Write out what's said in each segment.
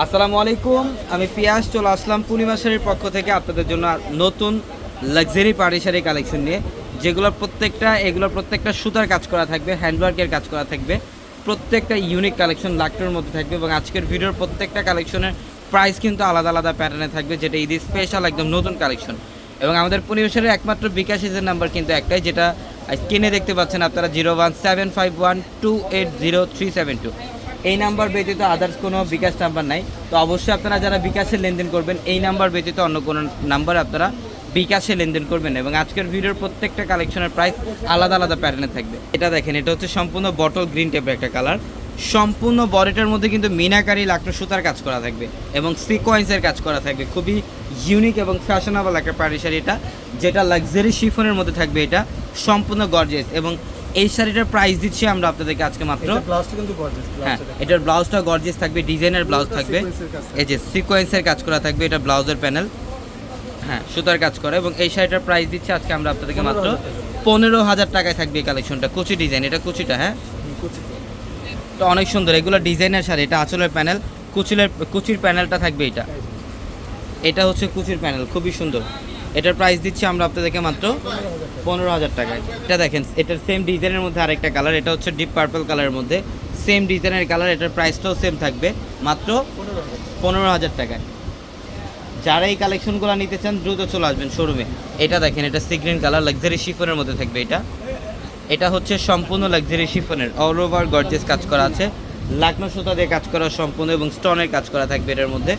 আসসালামু আলাইকুম, আমি পিয়াস, চলে আসলাম পূর্ণিমা শাড়ির পক্ষ থেকে আপনাদের জন্য নতুন লাক্সারি পাড়ি শাড়ি কালেকশন নিয়ে যেগুলোর প্রত্যেকটা এগুলোর প্রত্যেকটা সুতার কাজ করা থাকবে হ্যান্ডওয়ার্কের কাজ করা থাকবে, প্রত্যেকটা ইউনিক কালেকশন লাকটোর মধ্যে থাকবে এবং আজকের ভিডিওর প্রত্যেকটা কালেকশনের প্রাইস কিন্তু আলাদা আলাদা প্যাটার্নে থাকবে, যেটা ঈদের স্পেশাল একদম নতুন কালেকশন এবং আমাদের পূর্ণিমাশারের একমাত্র বিকাশ ইজের নাম্বার কিন্তু একটাই, যেটা কিনে দেখতে পাচ্ছেন আপনারা zero one seven five one two eight zero three seven two এই নাম্বার ব্যতীত আদার্স কোনো বিকাশ নাম্বার নাই। তো অবশ্যই আপনারা যারা বিকাশে লেনদেন করবেন, এই নাম্বার ব্যতীত অন্য কোনো নাম্বার আপনারা বিকাশে লেনদেন করবেন এবং আজকের ভিডিওর প্রত্যেকটা কালেকশনের প্রাইস আলাদা আলাদা প্যাটার্নে থাকবে। এটা দেখেন, এটা হচ্ছে সম্পূর্ণ বটল গ্রিন টাইপের একটা কালার সম্পূর্ণ বডিটার মধ্যে কিন্তু মিনাকারি লাকড়ো সুতার কাজ করা থাকবে এবং সিকোয়েন্সের কাজ করা থাকবে। খুবই ইউনিক এবং ফ্যাশনেবল একটা পাড়ি শাড়ি এটা, যেটা লাক্সারি শিফনের মধ্যে থাকবে এটা। সম্পূর্ণ গর্জেস এবং এই শাড়িটার প্রাইস দিচ্ছি আমরা আপনাদেরকে আজকে মাত্র। ব্লাউজটা কিন্তু গর্জিয়াস হ্যাঁ এটার ব্লাউজটা গর্জিয়াস থাকবে ডিজাইনের ব্লাউজ থাকবে। এই যে সিকোয়েন্সের কাজ করা থাকবে এটা ব্লাউজের প্যানেল হ্যাঁ সুতার কাজ করা এবং এই শাড়িটার প্রাইস দিচ্ছি আজকে আমরা আপনাদেরকে মাত্র 15,000 পনেরো হাজার টাকায় থাকবে এই কালেকশনটা কুচি ডিজাইন এটা কুচিটা হ্যাঁ? তো অনেক সুন্দর এগুলো ডিজাইনের শাড়ি এটা আঁচলের প্যানেল কুচিলের কুচির প্যানেলটা থাকবে এটা। এটা হচ্ছে কুচির প্যানেল খুবই সুন্দর। এটার প্রাইস দিচ্ছি আমরা আপনাদেরকে মাত্র পনেরো হাজার টাকায়। এটা দেখেন, এটার সেম ডিজাইনের মধ্যে আরেকটা কালার এটা হচ্ছে ডিপ পার্পল কালারের মধ্যে। সেম ডিজাইনের কালার এটার প্রাইসটাও সেম থাকবে, মাত্র পনেরো হাজার টাকায়। যারা এই কালেকশনগুলো নিতে চান, দ্রুত চলে আসবেন শোরুমে এটা দেখেন, এটা সিগ্রিন কালার লাক্সারি শিফনের মধ্যে থাকবে এটা। এটা হচ্ছে সম্পূর্ণ লাক্সারি শিফনের অল ওভার গর্জেস কাজ করা আছে। লাকনো সুতা দিয়ে কাজ করা সম্পূর্ণ এবং স্টোনের কাজ করা থাকবে এটার মধ্যে।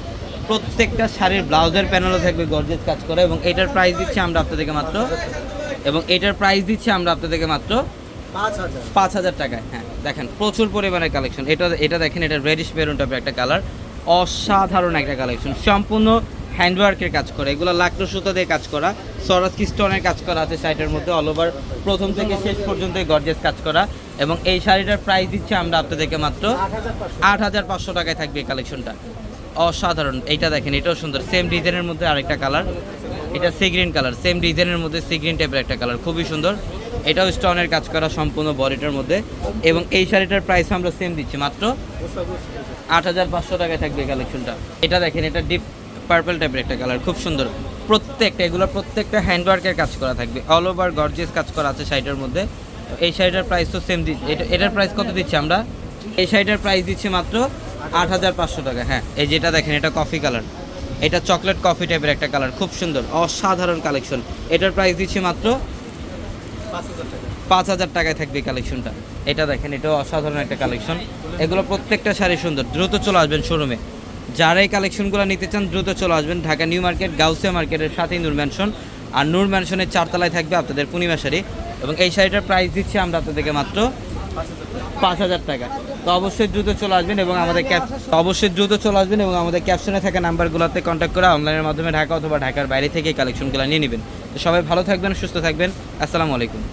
প্রত্যেকটা শাড়ির ব্লাউজের প্যানেলও থাকবে গর্জেস কাজ করা এবং এটার প্রাইস দিচ্ছি আমরা আপনাদেরকে মাত্র এবং এটার প্রাইস দিচ্ছি আমরা আপনাদেরকে মাত্র পাঁচ হাজার। টাকায়। হ্যাঁ দেখেন প্রচুর পরিমাণের কালেকশন এটা এটা দেখেন এটা রেডিশ মেরুন টাইপের একটা কালার অসাধারণ একটা কালেকশন সম্পূর্ণ হ্যান্ডওয়ার্কের কাজ করা। এগুলো লাকড়ো সুতো দিয়ে কাজ করা। সরাসকি স্টোনের কাজ করা আছে শাড়িটার মধ্যে। অল ওভার প্রথম থেকে শেষ পর্যন্ত গর্জেস কাজ করা। এবং এই শাড়িটার প্রাইস দিচ্ছে আমরা আপনাদেরকে মাত্র আট হাজার পাঁচশো। টাকায় থাকবে এই কালেকশনটা অসাধারণ। এইটা দেখেন, এটাও সুন্দর। সেম ডিজাইনের মধ্যে আরেকটা কালার এটা সি গ্রিন কালার সেম ডিজাইনের মধ্যে সি গ্রিন টাইপের একটা কালার খুবই সুন্দর। এটাও স্টোনের কাজ করা সম্পূর্ণ বডিটার মধ্যে। এবং এই শাড়িটার প্রাইস আমরা সেম দিচ্ছি মাত্র আট হাজার পাঁচশো টাকায় থাকবে কালেকশনটা এটা দেখেন, এটা ডিপ পার্পল টাইপের একটা কালার খুব সুন্দর। প্রত্যেকটা, এগুলো প্রত্যেকটা হ্যান্ডওয়ার্কের কাজ করা থাকবে। অল ওভার গর্জিয়াস কাজ করা আছে শাড়িটার মধ্যে। এই শাড়িটার প্রাইস তো সেম দিচ্ছি। এটা, এটার প্রাইস কত দিচ্ছি আমরা? এই শাড়িটার প্রাইস দিচ্ছি মাত্র আট হাজার পাঁচশো টাকা হ্যাঁ। এই যেটা দেখেন, এটা কফি কালার এটা চকলেট কফি টাইপের একটা কালার খুব সুন্দর, অসাধারণ কালেকশন এটার প্রাইস দিচ্ছি মাত্র পাঁচ হাজার টাকায় থাকবে কালেকশনটা এটা দেখেন, এটাও অসাধারণ একটা কালেকশন এগুলো প্রত্যেকটা শাড়ি সুন্দর, দ্রুত চলে আসবেন শোরুমে যারা এই কালেকশনগুলো নিতে চান, দ্রুত চলে আসবেন ঢাকা নিউ মার্কেট, গাউসিয়া মার্কেটের সাথেই নূর ম্যানশন আর নূর ম্যানশনের চারতলায় থাকবে আপনাদের পূর্ণিমা শাড়ি। এবং এই শাড়িটার প্রাইস দিচ্ছি আমরা আপনাদেরকে মাত্র পাঁচ হাজার টাকা। তো অবশ্যই দ্রুত চলে আসবেন এবং আমাদের ক্যাপ অবশ্যই দ্রুত চলে আসবেন এবং আমাদের ক্যাপশনে থাকা নাম্বারগুলোতে কন্ট্যাক্ট করে অনলাইনের মাধ্যমে ঢাকা অথবা ঢাকার বাইরে থেকে কালেকশনগুলো নিয়ে নেবেন। তো সবাই ভালো থাকবেন, সুস্থ থাকবেন। আসসালামু আলাইকুম।